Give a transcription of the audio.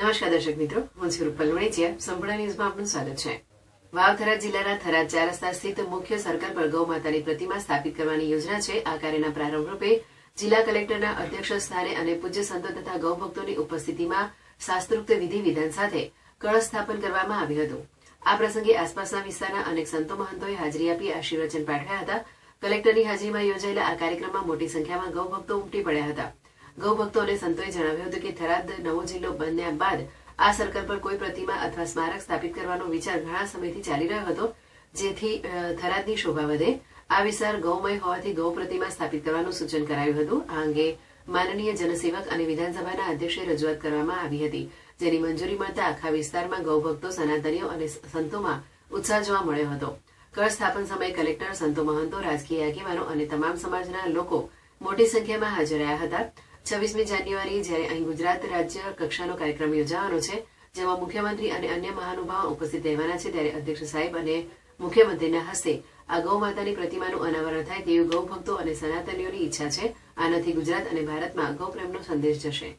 નમસ્કાર દર્શક મિત્રો, હું છું રૂપલ વણેચિયા સંપૂર્ણ ન્યૂઝમાં આપનું સ્વાગત છે. વાવ થરાદ જિલ્લાના થરાદ ચાર રસ્તા સ્થિત મુખ્ય સર્કલ પર ગૌ માતાની પ્રતિમા સ્થાપિત કરવાની યોજના છે. આ કાર્યના પ્રારંભ રૂપે જિલ્લા કલેક્ટરના અધ્યક્ષ સ્થાને અને પૂજ્ય સંતો તથા ગૌ ભક્તોની ઉપસ્થિતિમાં શાસ્ત્રોક્ત વિધિ વિધાન સાથે કળશ સ્થાપન કરવામાં આવ્યું હતું. આ પ્રસંગે આસપાસના વિસ્તારના અનેક સંતો મહંતોએ હાજરી આપી આશીર્વચન પાઠવ્યા હતા. કલેક્ટરની હાજરીમાં યોજાયેલા આ કાર્યક્રમમાં મોટી સંખ્યામાં ગૌ ભક્તો ઉમટી પડ્યા હતા. ગૌ ભક્તો અને સંતોએ જણાવ્યું હતું કે થરાદ નવો જિલ્લો બન્યા બાદ આ સર્કલ પર કોઈ પ્રતિમા અથવા સ્મારક સ્થાપિત કરવાનો વિચાર ઘણા સમયથી ચાલી રહ્યો હતો, જેથી થરાદની શોભા વધે. આ વિસ્તાર ગૌમય હોવાથી ગૌ પ્રતિમા સ્થાપિત કરવાનું સૂચન કરાયું હતું. આ અંગે માનનીય જનસેવક અને વિધાનસભાના અધ્યક્ષે રજૂઆત કરવામાં આવી હતી, જેની મંજૂરી મળતા આખા વિસ્તારમાં ગૌ ભક્તો સનાતનીઓ અને સંતોમાં ઉત્સાહ જોવા મળ્યો હતો. કર સ્થાપન સમયે કલેક્ટર સંતો મહંતો, રાજકીય આગેવાનો અને તમામ સમાજના લોકો મોટી સંખ્યામાં હાજર રહ્યા હતા. છવ્વીસમી જાન્યુઆરી જ્યારે અહીં ગુજરાત રાજ્ય કક્ષાનો કાર્યક્રમ યોજાવાનો છે, જેમાં મુખ્યમંત્રી અને અન્ય મહાનુભાવો ઉપસ્થિત રહેવાના છે, ત્યારે અધ્યક્ષ સાહેબ અને મુખ્યમંત્રીના હસ્તે આ ગૌ માતાની પ્રતિમાનું અનાવરણ થાય તેવી ગૌ ભક્તો અને સનાતનીઓની ઈચ્છા છે. આનાથી ગુજરાત અને ભારતમાં ગૌ પ્રેમનો સંદેશ જશે.